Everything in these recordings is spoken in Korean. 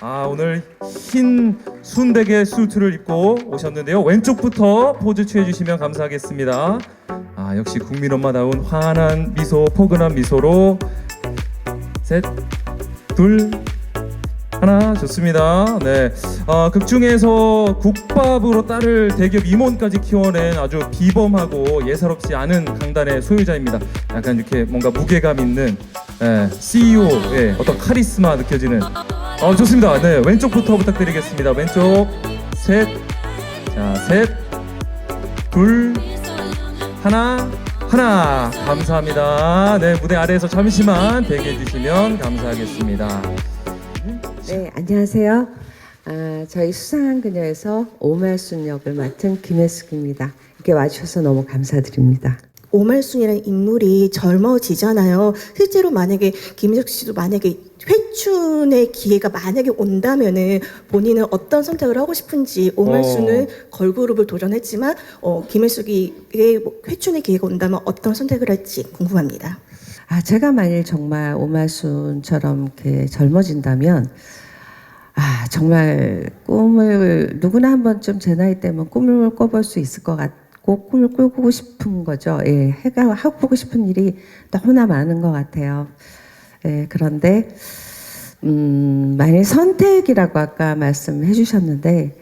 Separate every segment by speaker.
Speaker 1: 아 오늘 흰 순대게 수트를 입고 오셨는데요. 왼쪽부터 포즈 취해 주시면 감사하겠습니다. 아 역시 국민 엄마다운 환한 미소, 포근한 미소로 셋, 둘, 하나 좋습니다. 네, 어, 극 중에서 국밥으로 딸을 대기업 임원까지 키워낸 아주 비범하고 예사롭지 않은 강단의 소유자입니다. 약간 이렇게 뭔가 무게감 있는 예, CEO의 어떤 카리스마 느껴지는. 어 좋습니다. 네 왼쪽부터 부탁드리겠습니다. 왼쪽 셋, 자 셋, 둘, 하나. 하나 감사합니다. 네 무대 아래에서 잠시만 대기해 주시면 감사하겠습니다.
Speaker 2: 네, 안녕하세요. 아, 저희 수상한 그녀에서 오말순 역을 맡은 김혜숙입니다. 이렇게 와주셔서 너무 감사드립니다.
Speaker 3: 오말순이라는 인물이 젊어지잖아요. 실제로 만약에 김희석 씨도 만약에 회춘의 기회가 만약에 온다면은 본인은 어떤 선택을 하고 싶은지 오말순은 걸그룹을 도전했지만 어, 김혜숙이의 뭐 회춘의 기회가 온다면 어떤 선택을 할지 궁금합니다.
Speaker 2: 아, 제가 만일 정말 오말순처럼 이렇게 젊어진다면, 아, 정말 꿈을, 누구나 한 번쯤 제 나이 때면 꿈을 꿔볼 수 있을 것 같 고, 꿈을 꾸고 싶은 거죠. 예, 해가, 하고 싶은 일이 너무나 많은 것 같아요. 예, 그런데, 음, 만일 선택이라고 아까 말씀해 주셨는데,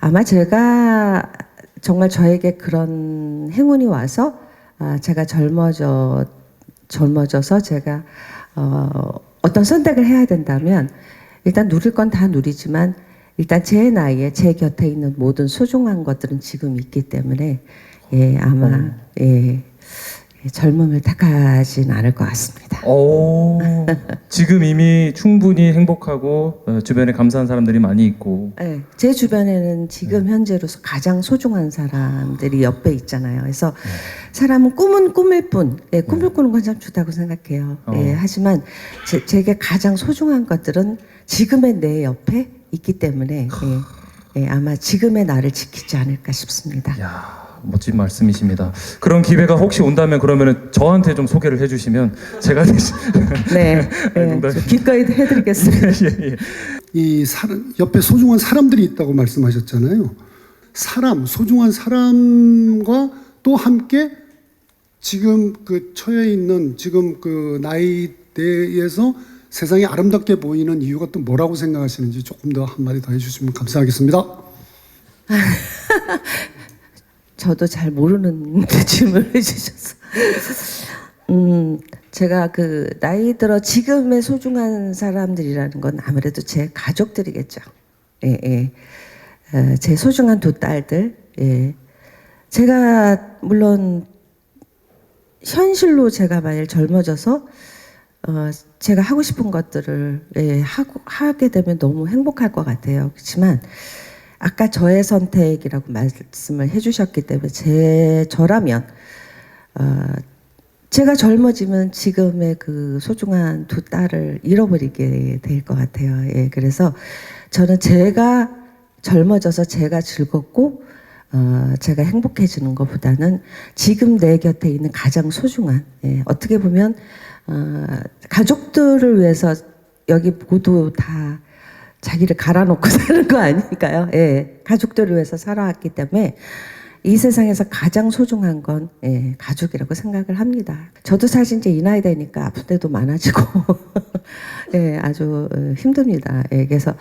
Speaker 2: 아마 제가 정말 저에게 그런 행운이 와서, 아, 제가 젊어져 젊어져서 제가 어, 어떤 선택을 해야 된다면 일단 누릴 건 다 누리지만 일단 제 나이에 제 곁에 있는 모든 소중한 것들은 지금 있기 때문에 예 아마 예, 예, 젊음을 택하진 않을 것 같습니다.
Speaker 1: 오 지금 이미 충분히 행복하고 어, 주변에 감사한 사람들이 많이 있고
Speaker 2: 예, 제 주변에는 지금 현재로서 가장 소중한 사람들이 옆에 있잖아요. 그래서 사람은 꿈은 꿈일 뿐, 예, 꿈을 꾸는 건 참 좋다고 생각해요. 예,
Speaker 1: 어.
Speaker 2: 하지만 제, 제게 가장 소중한 것들은 지금의 내 옆에 있기 때문에 예, 예, 아마 지금의 나를 지키지 않을까 싶습니다.
Speaker 1: 야 멋진 말씀이십니다. 그런 기회가 혹시 온다면 그러면은 저한테 좀 소개를 해주시면 제가 대신
Speaker 2: 네, 예,
Speaker 1: 농담.
Speaker 2: 기꺼이 해드리겠습니다.
Speaker 1: 예, 예.
Speaker 4: 이 사람, 옆에 소중한 사람들이 있다고 말씀하셨잖아요. 사람, 소중한 사람과 또 함께 지금 그 처해 있는 지금 그 나이대에서 세상이 아름답게 보이는 이유가 또 뭐라고 생각하시는지 조금 더 한마디 더 해주시면 감사하겠습니다.
Speaker 2: 저도 잘 모르는 질문을 해주셔서. 음, 제가 그 나이 들어 지금의 소중한 사람들이라는 건 아무래도 제 가족들이겠죠. 예, 예. 어, 제 소중한 두 딸들. 예. 제가 물론 현실로 제가 만일 젊어져서 어, 제가 하고 싶은 것들을 예, 하고 하게 되면 너무 행복할 것 같아요. 그렇지만 아까 저의 선택이라고 말씀을 해주셨기 때문에 제 저라면 어, 제가 젊어지면 지금의 그 소중한 두 딸을 잃어버리게 될 것 같아요. 예, 그래서 저는 제가 젊어져서 제가 즐겁고 어, 제가 행복해지는 것보다는 지금 내 곁에 있는 가장 소중한 예, 어떻게 보면 어, 가족들을 위해서 여기 모두 다 자기를 갈아놓고 사는 거 아닐까요? 예, 가족들을 위해서 살아왔기 때문에 이 세상에서 가장 소중한 건 예, 가족이라고 생각을 합니다. 저도 사실 이제 이 나이 되니까 아픈 데도 많아지고 예, 아주 어, 힘듭니다. 예, 그래서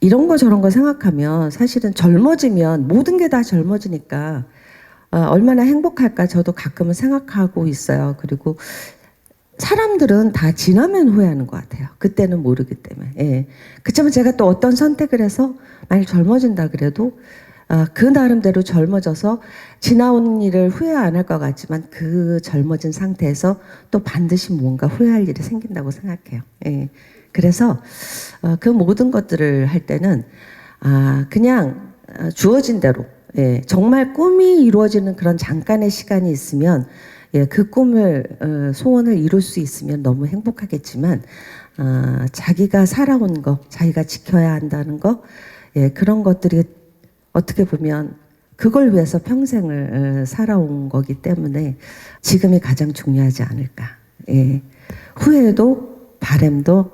Speaker 2: 이런 거 저런 거 생각하면 사실은 젊어지면 모든 게 다 젊어지니까 어, 얼마나 행복할까 저도 가끔은 생각하고 있어요. 그리고 사람들은 다 지나면 후회하는 것 같아요. 그때는 모르기 때문에. 예. 그렇지만 제가 또 어떤 선택을 해서 만약 젊어진다 그래도 아, 그 나름대로 젊어져서 지나온 일을 후회 안 할 것 같지만 그 젊어진 상태에서 또 반드시 뭔가 후회할 일이 생긴다고 생각해요. 예. 그래서 어, 그 모든 것들을 할 때는 아, 그냥 어, 주어진 대로 예, 정말 꿈이 이루어지는 그런 잠깐의 시간이 있으면 예, 그 꿈을 어, 소원을 이룰 수 있으면 너무 행복하겠지만 아, 자기가 살아온 거, 자기가 지켜야 한다는 거, 예, 그런 것들이 어떻게 보면 그걸 위해서 평생을 어, 살아온 거기 때문에 지금이 가장 중요하지 않을까. 예. 후회도 바램도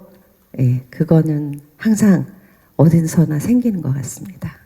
Speaker 2: 예, 그거는 항상 어딘서나 생기는 것 같습니다.